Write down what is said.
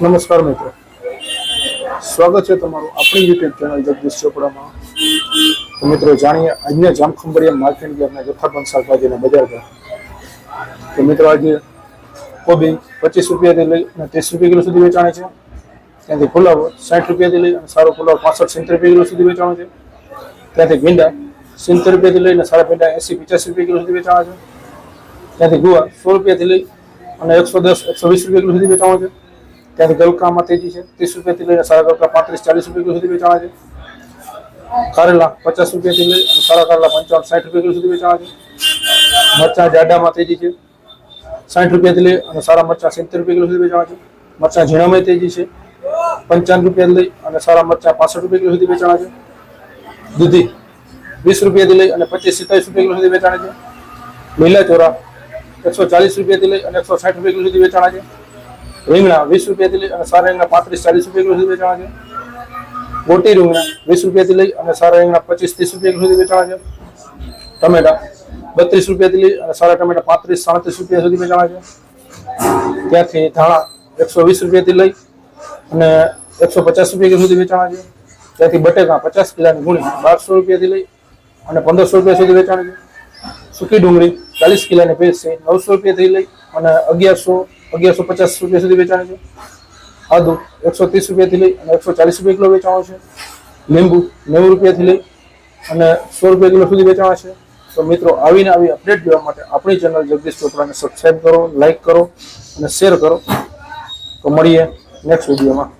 નમસ્કાર મિત્રો. સ્વાગત છે તમારું આપણી યુટ્યુબ ચેનલ જગદીશ ચોપડામાં. મિત્રો જાણીએ આજના જામખંભરિયા માર્કેટ યાર્ડના જથ્થાબંધ શાકભાજીના બજાર ભાવ. તો મિત્રો આજે કોબી પચીસ રૂપિયાથી લઈ અને ત્રીસ રૂપિયા કિલો સુધી વેચાણે છે. ત્યાંથી ફુલાવર સાઠ રૂપિયાથી લઈ અને સારો ફુલાવર પાસઠ સિત્તેર રૂપિયા કિલો સુધી વેચાણો છે. ત્યાંથી ભીંડા સિત્તેર રૂપિયાથી લઈને સારા ભીંડા એંસી પચાસ રૂપિયા કિલો સુધી વેચાણા છે. ત્યાંથી ગુવા સો રૂપિયાથી લઈ અને એકસો દસ, એકસો વીસ રૂપિયા કિલો સુધી વેચાણો છે. ત્યાંથી ગલકામાં તેજી છે. ત્રીસ રૂપિયાથી લઈને સારા ગલકા પાંત્રીસ, ચાલીસ રૂપિયા કિલો સુધી વેચાણા છે. કારેલા પચાસ રૂપિયાથી લઈ અને સારા કારેલા પંચાવન, સાઠ રૂપિયા કિલો સુધી વેચાણા છે. મરચાં જાડામાં તેજી છે. સાઠ રૂપિયાથી લઈ અને સારા મરચાં સિત્તેર રૂપિયા કિલો સુધી વેચાણા છે. મરચાં ઝીણામાં તેજી છે. પંચાવન રૂપિયા લઈ અને સારા મરચાં પાસઠ રૂપિયા કિલો સુધી વેચાણા છે. દૂધી વીસ રૂપિયાથી લઈ અને પચીસ સિત્તાવીસ રૂપિયા કિલો સુધી વેચાણા છે. લીલા ચોરા એકસો ચાલીસ રૂપિયાથી લઈ અને એકસો સાઠ રૂપિયા કિલો સુધી વેચાણા છે. રીંગણા વીસ રૂપિયાથી લઈ અને સારા રીંગણા પાંત્રીસ ચાલીસ રૂપિયા કિલો સુધી વેચાણા છે. મોટી રીંગણા વીસ રૂપિયાથી લઈ અને સારા રીંગણા પચીસ ત્રીસ રૂપિયા કિલો સુધી વેચાણા છે. ટમેટા બત્રીસ રૂપિયાથી લઈ અને સારા ટમેટા પાંત્રીસ સાડત્રીસ રૂપિયા સુધી વેચાણા છે. ત્યાંથી ધાણા એકસો વીસ રૂપિયાથી લઈ અને એકસો પચાસ રૂપિયા કિલો સુધી વેચાણા છે. ત્યાંથી બટેકા પચાસ કિલોની ગુણી બારસો રૂપિયાથી લઈ અને પંદરસો રૂપિયા સુધી વેચાણ છે. સૂકી ડુંગળી ચાલીસ કિલોની પેજ છે, નવસો રૂપિયાથી લઈ અને અગિયારસો અગિયારસો પચાસ રૂપિયા સુધી વેચાણ છે. આદુ એકસો ત્રીસ રૂપિયાથી લઈ અને એકસો ચાલીસ રૂપિયા કિલો વેચાણો છે. લીંબુ નેવું રૂપિયાથી લઈ અને સો રૂપિયા કિલો સુધી વેચાણ છે. તો મિત્રો, આવીને આવી અપડેટ જોવા માટે આપણી ચેનલ જગદીશ ચોપડાને સબસ્ક્રાઈબ કરો લાઈક કરો અને શેર કરો. તો મળીએ નેક્સ્ટ વિડીયોમાં